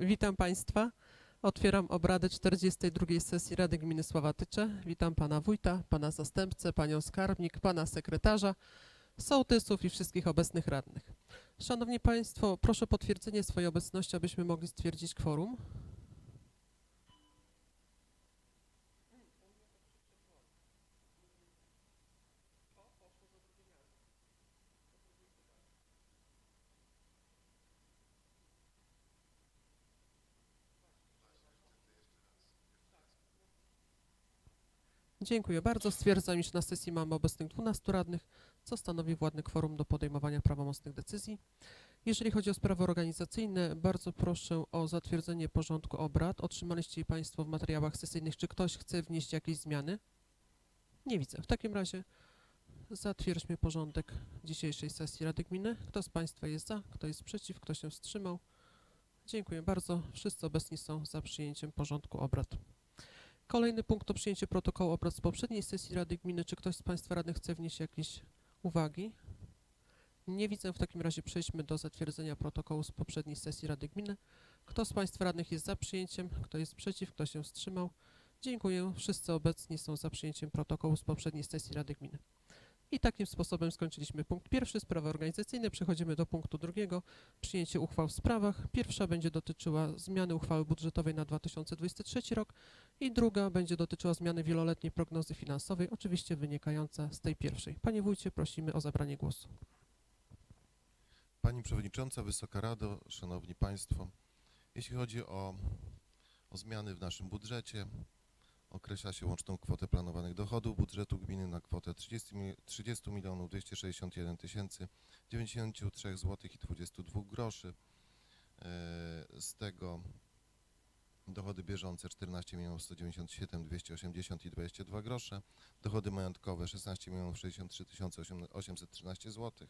Witam Państwa. Otwieram obrady 42 sesji Rady Gminy Sławatycze. Witam Pana Wójta, Pana Zastępcę, Panią Skarbnik, Pana Sekretarza, sołtysów i wszystkich obecnych radnych. Szanowni Państwo, proszę potwierdzenie swojej obecności, abyśmy mogli stwierdzić kworum. Dziękuję bardzo. Stwierdzam, iż na sesji mamy obecnych 12 radnych, co stanowi władny kworum do podejmowania prawomocnych decyzji. Jeżeli chodzi o sprawy organizacyjne, bardzo proszę o zatwierdzenie porządku obrad. Otrzymaliście Państwo w materiałach sesyjnych. Czy ktoś chce wnieść jakieś zmiany? Nie widzę. W takim razie zatwierdźmy porządek dzisiejszej sesji Rady Gminy. Kto z Państwa jest za, kto jest przeciw, kto się wstrzymał? Dziękuję bardzo. Wszyscy obecni są za przyjęciem porządku obrad. Kolejny punkt to przyjęcie protokołu obrad z poprzedniej sesji Rady Gminy. Czy ktoś z Państwa radnych chce wnieść jakieś uwagi? Nie widzę. W takim razie przejdźmy do zatwierdzenia protokołu z poprzedniej sesji Rady Gminy. Kto z Państwa radnych jest za przyjęciem? Kto jest przeciw? Kto się wstrzymał? Dziękuję. Wszyscy obecni są za przyjęciem protokołu z poprzedniej sesji Rady Gminy. I takim sposobem skończyliśmy punkt pierwszy, sprawy organizacyjne. Przechodzimy do punktu drugiego, przyjęcie uchwał w sprawach. Pierwsza będzie dotyczyła zmiany uchwały budżetowej na 2023 rok i druga będzie dotyczyła zmiany wieloletniej prognozy finansowej, oczywiście wynikająca z tej pierwszej. Panie wójcie, prosimy o zabranie głosu. Pani Przewodnicząca, Wysoka Rado, Szanowni Państwo, jeśli chodzi o, o zmiany w naszym budżecie, określa się łączną kwotę planowanych dochodów budżetu gminy na kwotę 30, mi- 30 milionów 261 tysięcy 93 zł i 22 groszy. E, Z tego dochody bieżące 14 milionów 197 280 i 22 grosze, dochody majątkowe 16 milionów 63 tysiące 813 zł.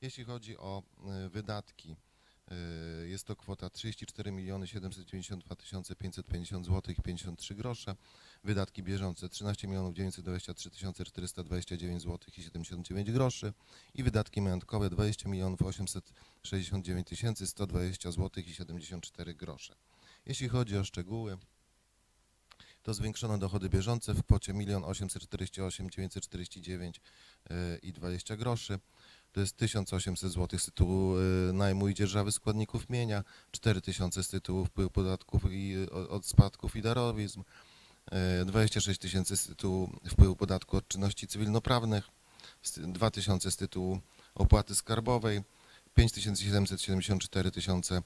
Jeśli chodzi o y, wydatki, jest to kwota 34 miliony 792 tysiące 550 zł i 53 grosze. Wydatki bieżące 13 milionów 923 tysiące 429 zł i 79 groszy. I wydatki majątkowe 20 milionów 869 tysięcy 120 zł i 74 grosze. Jeśli chodzi o szczegóły, to zwiększono dochody bieżące w kwocie 1 848 949 y, i 20 groszy. To jest 1800 zł z tytułu y, najmu i dzierżawy składników mienia, 4000 z tytułu wpływu podatków i y, od spadków i darowizn, y, 26 tysięcy z tytułu wpływu podatku od czynności cywilnoprawnych, z- 2000 z tytułu opłaty skarbowej, 5774 tysiące y,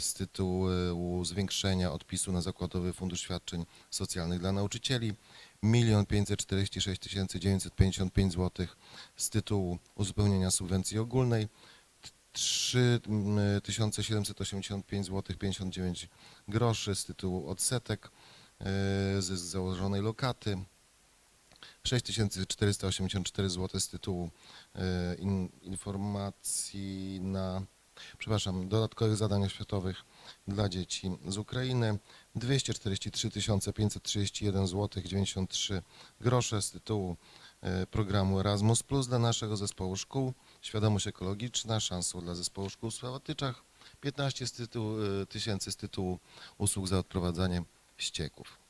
z tytułu zwiększenia odpisu na Zakładowy Fundusz Świadczeń Socjalnych dla Nauczycieli, 1 546 955 zł z tytułu uzupełnienia subwencji ogólnej, 3785 zł 59 groszy z tytułu odsetek e, zysk założonej lokaty, 6484 zł z tytułu e, in, informacji na, przepraszam, dodatkowych zadań oświatowych dla dzieci z Ukrainy, 243 531 zł 93 grosze z tytułu e, programu Erasmus Plus dla naszego zespołu szkół, świadomość ekologiczna, szansą dla zespołu szkół w Sławatyczach, 15 z tytułu, e, tysięcy z tytułu usług za odprowadzanie ścieków.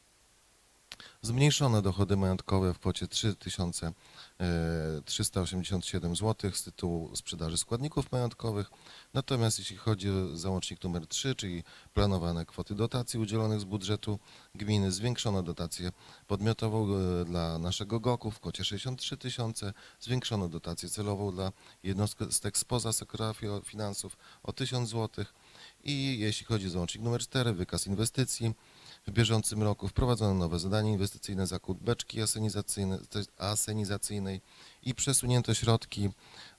Zmniejszono dochody majątkowe w kwocie 3387 zł z tytułu sprzedaży składników majątkowych. Natomiast jeśli chodzi o załącznik numer 3, czyli planowane kwoty dotacji udzielonych z budżetu gminy, zwiększono dotację podmiotową e, dla naszego GOK-u w kwocie 63 tysiące, zwiększono dotację celową dla jednostek spoza sektora fi- finansów o 1000 zł i jeśli chodzi o załącznik numer 4, wykaz inwestycji, w bieżącym roku wprowadzono nowe zadanie inwestycyjne zakup beczki asenizacyjne- asenizacyjnej i przesunięto środki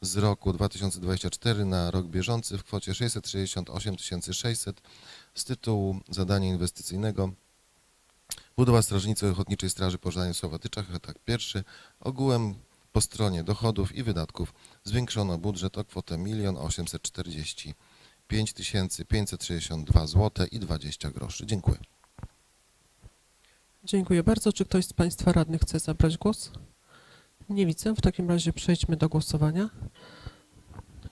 z roku 2024 na rok bieżący w kwocie 668 600 z tytułu zadania inwestycyjnego budowa Strażnicy Ochotniczej Straży Pożarnej w Słowatyczach, etat pierwszy. Ogółem po stronie dochodów i wydatków zwiększono budżet o kwotę 1 845 562 zł i 20 groszy. Dziękuję. Dziękuję bardzo. Czy ktoś z Państwa radnych chce zabrać głos? Nie widzę. W takim razie przejdźmy do głosowania.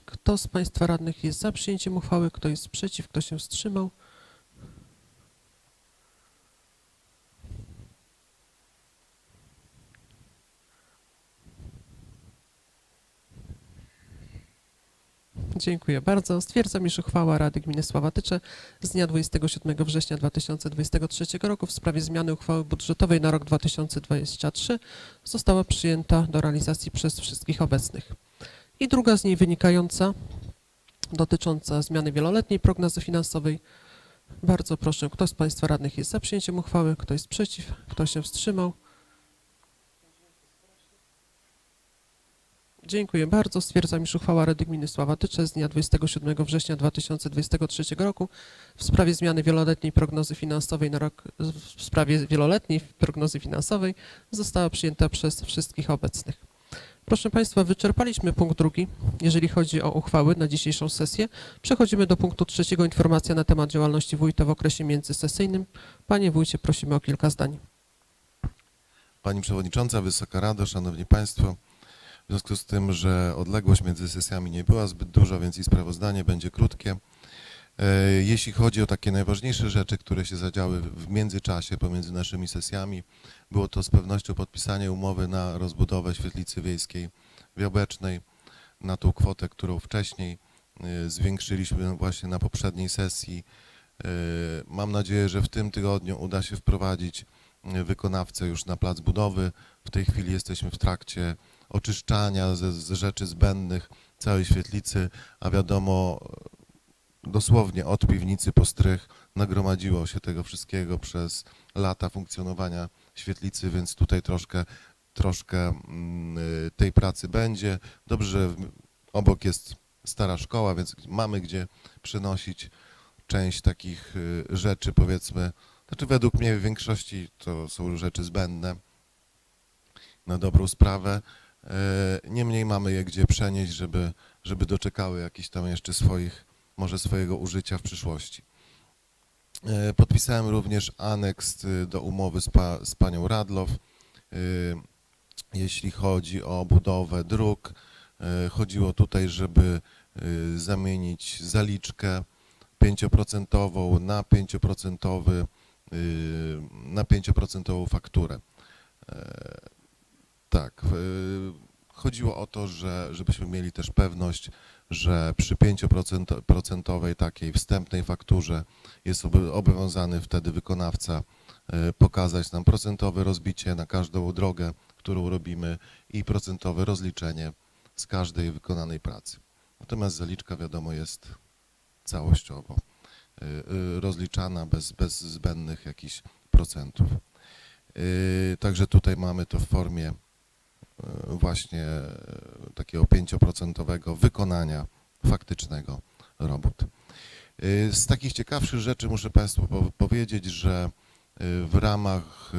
Kto z Państwa radnych jest za przyjęciem uchwały? Kto jest przeciw? Kto się wstrzymał? Dziękuję bardzo. Stwierdzam, iż uchwała Rady Gminy Sławatycze z dnia 27 września 2023 roku w sprawie zmiany uchwały budżetowej na rok 2023 została przyjęta do realizacji przez wszystkich obecnych. I druga z niej wynikająca, dotycząca zmiany wieloletniej prognozy finansowej. Bardzo proszę, kto z Państwa radnych jest za przyjęciem uchwały, kto jest przeciw, kto się wstrzymał. Dziękuję bardzo. Stwierdzam, iż uchwała Rady Gminy Sławatycze z dnia 27 września 2023 roku w sprawie zmiany wieloletniej prognozy finansowej na rok, w sprawie wieloletniej prognozy finansowej została przyjęta przez wszystkich obecnych. Proszę Państwa, wyczerpaliśmy punkt drugi, jeżeli chodzi o uchwały na dzisiejszą sesję. Przechodzimy do punktu trzeciego, informacja na temat działalności wójta w okresie międzysesyjnym. Panie wójcie, prosimy o kilka zdań. Pani Przewodnicząca, Wysoka Rado, Szanowni Państwo, w związku z tym, że odległość między sesjami nie była zbyt duża, więc i sprawozdanie będzie krótkie. E, Jeśli chodzi o takie najważniejsze rzeczy, które się zadziały w międzyczasie pomiędzy naszymi sesjami, było to z pewnością podpisanie umowy na rozbudowę świetlicy wiejskiej Wiobecznej na tą kwotę, którą wcześniej e, zwiększyliśmy właśnie na poprzedniej sesji. E, Mam nadzieję, że w tym tygodniu uda się wprowadzić wykonawcę już na plac budowy. W tej chwili jesteśmy w trakcie oczyszczania ze, z rzeczy zbędnych całej świetlicy, a wiadomo, dosłownie od piwnicy po strych nagromadziło się tego wszystkiego przez lata funkcjonowania świetlicy, więc tutaj troszkę, troszkę mm, y, tej pracy będzie. Dobrze, że obok jest stara szkoła, więc mamy gdzie przynosić część takich y, rzeczy, powiedzmy, znaczy według mnie w większości to są rzeczy zbędne na dobrą sprawę. E, Niemniej mamy je gdzie przenieść, żeby, żeby doczekały jakichś tam jeszcze swoich, może swojego użycia w przyszłości. E, Podpisałem również aneks y, do umowy z, pa, z panią Radlow, y, jeśli chodzi o budowę dróg. E, Chodziło tutaj, żeby zamienić zaliczkę 5% na 5%, y, na 5% fakturę. E, Tak. y, Chodziło o to, że żebyśmy mieli też pewność, że przy 5% takiej wstępnej fakturze jest obowiązany wtedy wykonawca y, pokazać nam procentowe rozbicie na każdą drogę, którą robimy i procentowe rozliczenie z każdej wykonanej pracy. Natomiast zaliczka wiadomo jest całościowo y, rozliczana bez, bez zbędnych jakichś procentów. Także tutaj mamy to w formie właśnie y, takiego 5% wykonania faktycznego robót. Y, Z takich ciekawszych rzeczy muszę Państwu po- powiedzieć, że w ramach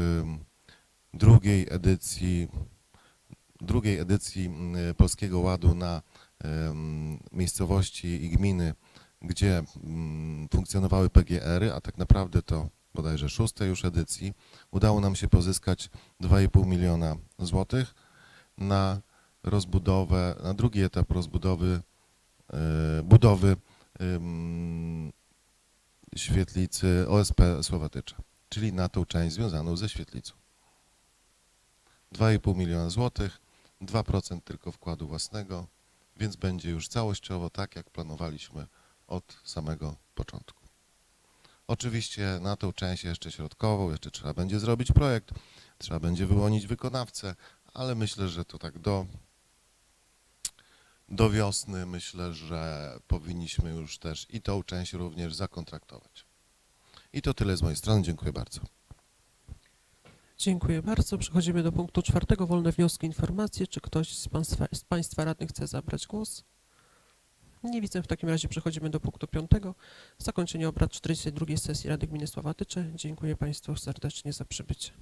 drugiej edycji, drugiej edycji Polskiego Ładu na miejscowości i gminy, gdzie funkcjonowały PGR-y, a tak naprawdę to bodajże szóstej już edycji, udało nam się pozyskać 2,5 miliona złotych na rozbudowę, na drugi etap rozbudowy, e, budowy świetlicy OSP Słowatycza, czyli na tą część związaną ze świetlicą. 2,5 miliona złotych, 2% tylko wkładu własnego, więc będzie już całościowo tak, jak planowaliśmy od samego początku. Oczywiście na tą część jeszcze środkową, jeszcze trzeba będzie zrobić projekt, trzeba będzie wyłonić wykonawcę, ale myślę, że to tak do, do wiosny myślę, że powinniśmy już też i tą część również zakontraktować. I to tyle z mojej strony. Dziękuję bardzo. Dziękuję bardzo. Przechodzimy do punktu czwartego. Wolne wnioski, informacje. Czy ktoś z Państwa, z państwa radnych chce zabrać głos? Nie widzę. W takim razie przechodzimy do punktu piątego. Zakończenie obrad 42 sesji Rady Gminy Sławatycze. Dziękuję Państwu serdecznie za przybycie.